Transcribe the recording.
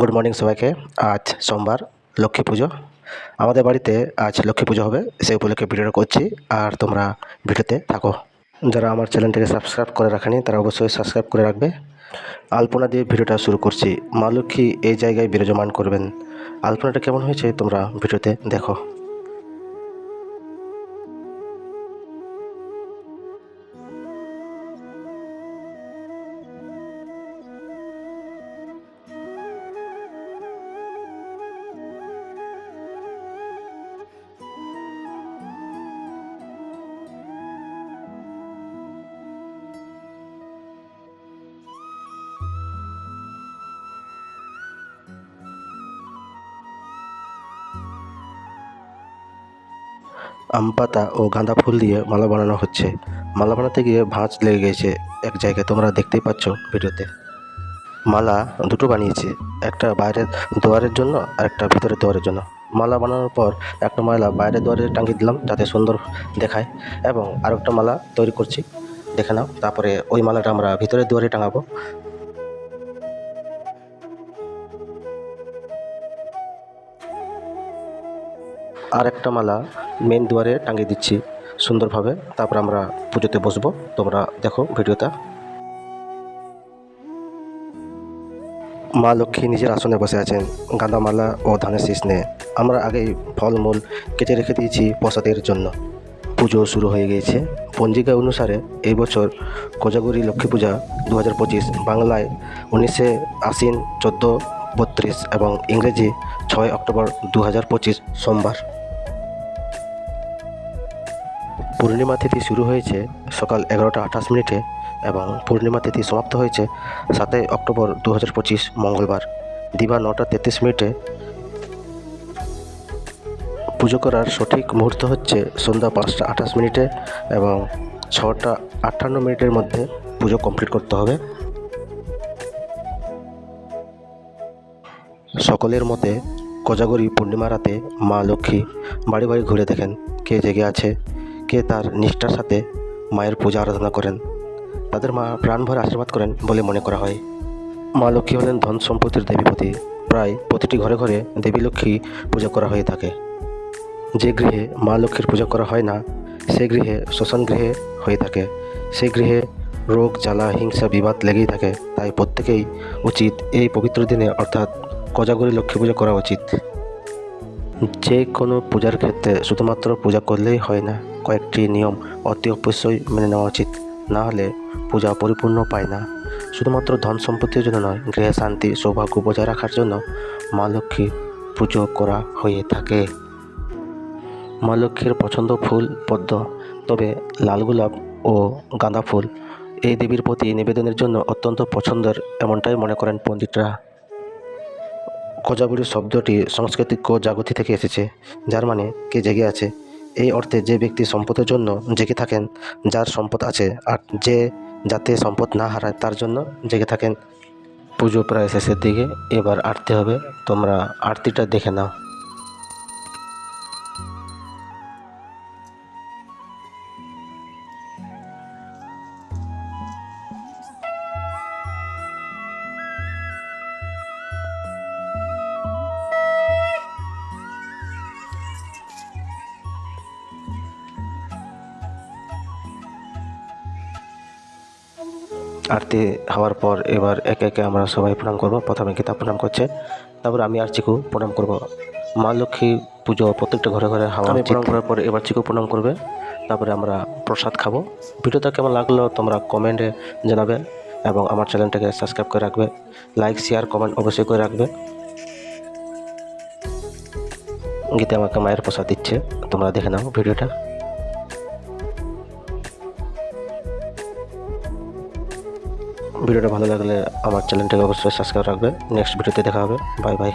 Good morning সবাইকে। আজ সোমবার, লক্ষ্মী পুজো। আমাদের বাড়িতে আজ লক্ষ্মী পুজো হবে, সেই উপলক্ষে ভিডিওটা করছি। আর তোমরা ভিডিওতে থাকো। যারা আমার চ্যানেলটিকে সাবস্ক্রাইব করে রাখেনি, তারা অবশ্যই সাবস্ক্রাইব করে রাখবে। আলপনা দিয়ে ভিডিওটা শুরু করছি। মা লক্ষ্মী এই জায়গায় বিরাজমান করবেন। আলপনাটা কেমন হয়েছে তোমরা ভিডিওতে দেখো। আম পাতা ও গাঁদা ফুল দিয়ে মালা বানানো হচ্ছে। মালা বানাতে গিয়ে ভাঁজ লেগে গেছে এক জায়গায়। তোমরা দেখতেই পাচ্ছ ভিডিওতে। মালা দুটো বানিয়েছে, একটা বাইরের দুয়ারের জন্য আর একটা ভিতরের দুয়ারের জন্য। মালা বানানোর পর একটা মালা বাইরের দুয়ারে টাঙিয়ে দিলাম যাতে সুন্দর দেখায় এবং আরেকটা মালা তৈরি করছি। দেখে নাও, তারপরে ওই মালাটা আমরা ভিতরের দুয়ারে টাঙাবো। আর একটা মালা মেন দুয়ারে টাঙিয়ে দিচ্ছি সুন্দরভাবে। তারপর আমরা পুজোতে বসবো। তোমরা দেখো ভিডিওটা। মা লক্ষ্মী নিজের আসনে বসে আছেন, গাঁদামালা ও ধানের শীষ নিয়ে আমরা আগেই ফলমূল কেটে রেখে দিয়েছি প্রসাদের জন্য। পুজো শুরু হয়ে গিয়েছে। পঞ্জিকা অনুসারে এই বছর কোজাগরি লক্ষ্মী পূজা দু হাজার পঁচিশ বাংলায় উনিশে আশ্বিন চোদ্দ বত্রিশ এবং ইংরেজি ছয় অক্টোবর দু হাজার পঁচিশ সোমবার। পূর্ণিমা তিথি শুরু হয়েছে সকাল এগারোটা আঠাশ মিনিটে এবং পূর্ণিমা তিথি সমাপ্ত হয়েছে সাতই অক্টোবর দু পঁচিশ মঙ্গলবার। দিবা নটা তেত্রিশ মিনিটে পুজো করার সঠিক মুহূর্ত হচ্ছে সন্ধ্যা পাঁচটা আঠাশ মিনিটে এবং ছটা আটান্ন মিনিটের মধ্যে পুজো কমপ্লিট করতে হবে। সকলের মতে কোজাগরি পূর্ণিমা রাতে মা লক্ষ্মী বাড়ি বাড়ি ঘুরে দেখেন কে জেগে আছে। কে তার নিষ্ঠার সাথে মায়ের পূজা আরাধনা করেন, তাদের মা প্রাণভরে আশীর্বাদ করেন বলে মনে করা হয়। মা লক্ষ্মী হলেন ধন সম্পত্তির দেবীপতি। প্রায় প্রতিটি ঘরে ঘরে দেবী লক্ষ্মী পূজা করা হয়ে থাকে। যে গৃহে মা লক্ষ্মীর পূজা করা হয় না, সে গৃহে শ্মশান গৃহে হয়ে থাকে। সেই গৃহে রোগ, জ্বালা, হিংসা, বিবাদ লেগেই থাকে। তাই প্রত্যেকেই উচিত এই পবিত্র দিনে অর্থাৎ কোজাগরি লক্ষ্মী পূজা করা উচিত। যে কোনো পূজার ক্ষেত্রে শুধুমাত্র পূজা করলেই হয় না, কয়েকটি নিয়ম অতি অবশ্যই মেনে নেওয়া উচিত। না হলে পূজা পরিপূর্ণ পায় না। শুধুমাত্র ধন সম্পত্তির জন্য নয়, গৃহে শান্তি, সৌভাগ্য বজায় রাখার জন্য মা লক্ষ্মী পুজো করা হয়ে থাকে। মা লক্ষ্মীর পছন্দ ফুল, পদ্ম, তবে লাল গোলাপ ও গাঁদা ফুল এই দেবীর প্রতি নিবেদনের জন্য অত্যন্ত পছন্দের এমনটাই মনে করেন পণ্ডিতরা। কোজাগুড়ি শব্দটি সাংস্কৃতিক জাগতি থেকে এসেছে, যার মানে কে জেগে আছে। এই অর্থে যে ব্যক্তি সম্পদের জন্য জেগে থাকেন, যার সম্পদ আছে, আর যে যাতে সম্পদ না হারায়, তার জন্য জেগে থাকেন। পুজো প্রায় শেষের দিকে, এবার আরতি হবে। তোমরা আরতিটা দেখে নাও। আরতি হওয়ার পর এবার একে একে আমরা সবাই প্রণাম করব। প্রথমে গীতা প্রণাম করছে তারপর আমি আর চিকু প্রণাম করব। মা লক্ষ্মী পুজো প্রত্যেকটা ঘরে ঘরে হাওয়া প্রণাম করার পর এবার চিকু প্রণাম করবে তারপরে আমরা প্রসাদ খাব। ভিডিওটা কেমন লাগল তোমরা কমেন্টে জানাবে এবং আমার চ্যানেলটাকে সাবস্ক্রাইব করে রাখবে। লাইক শেয়ার কমেন্ট অবশ্যই করে রাখবে। গীতা আমাকে মায়ের প্রসাদ দিচ্ছে তোমরা দেখে নাও ভিডিওটা। ভিডিওটা ভালো লাগলে আমার চ্যানেলটাকে অবশ্যই সাবস্ক্রাইব রাখবে। নেক্সট ভিডিওতে দেখা হবে। Bye bye